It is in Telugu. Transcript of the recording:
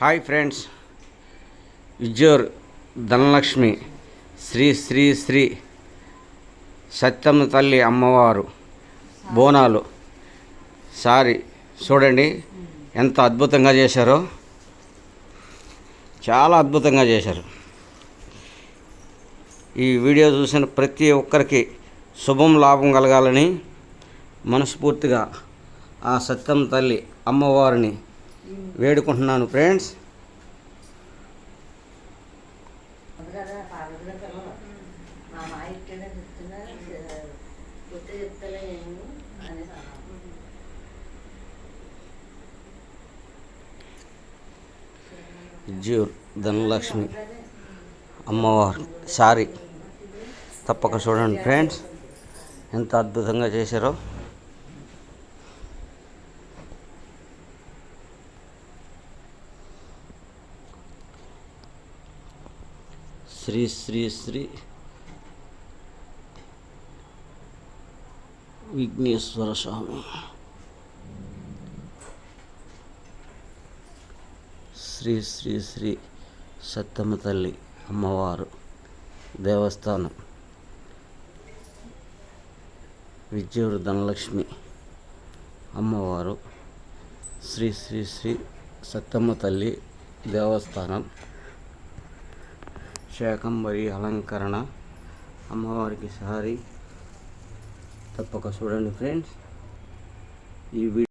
హాయ్ ఫ్రెండ్స్ విజోర్ ధనలక్ష్మి శ్రీ శ్రీ శ్రీ సత్యమ్మ తల్లి అమ్మవారు బోనాలు. సారీ చూడండి ఎంత అద్భుతంగా చేశారో. చాలా అద్భుతంగా చేశారు. ఈ వీడియో చూసిన ప్రతి ఒక్కరికి శుభం లాభం కలగాలని మనస్ఫూర్తిగా ఆ సత్యం తల్లి అమ్మవారిని వేడుకుంటున్నాను ఫ్రెండ్స్. జ్యూర్ ధనలక్ష్మి అమ్మవారు. సారీ తప్పక చూడండి ఫ్రెండ్స్. ఎంత అద్భుతంగా చేశారో. శ్రీ శ్రీ శ్రీ విఘ్నేశ్వర స్వామి. శ్రీ శ్రీ శ్రీ సత్తమ్మ తల్లి అమ్మవారు దేవస్థానం. విజయూరు ధనలక్ష్మి అమ్మవారు. శ్రీ శ్రీ శ్రీ సత్తమ్మ తల్లి దేవస్థానం. శాకంబరి అలంకరణ అమ్మవారికి సారీ. తప్పక చూడండి ఫ్రెండ్స్. ఈ వీడియో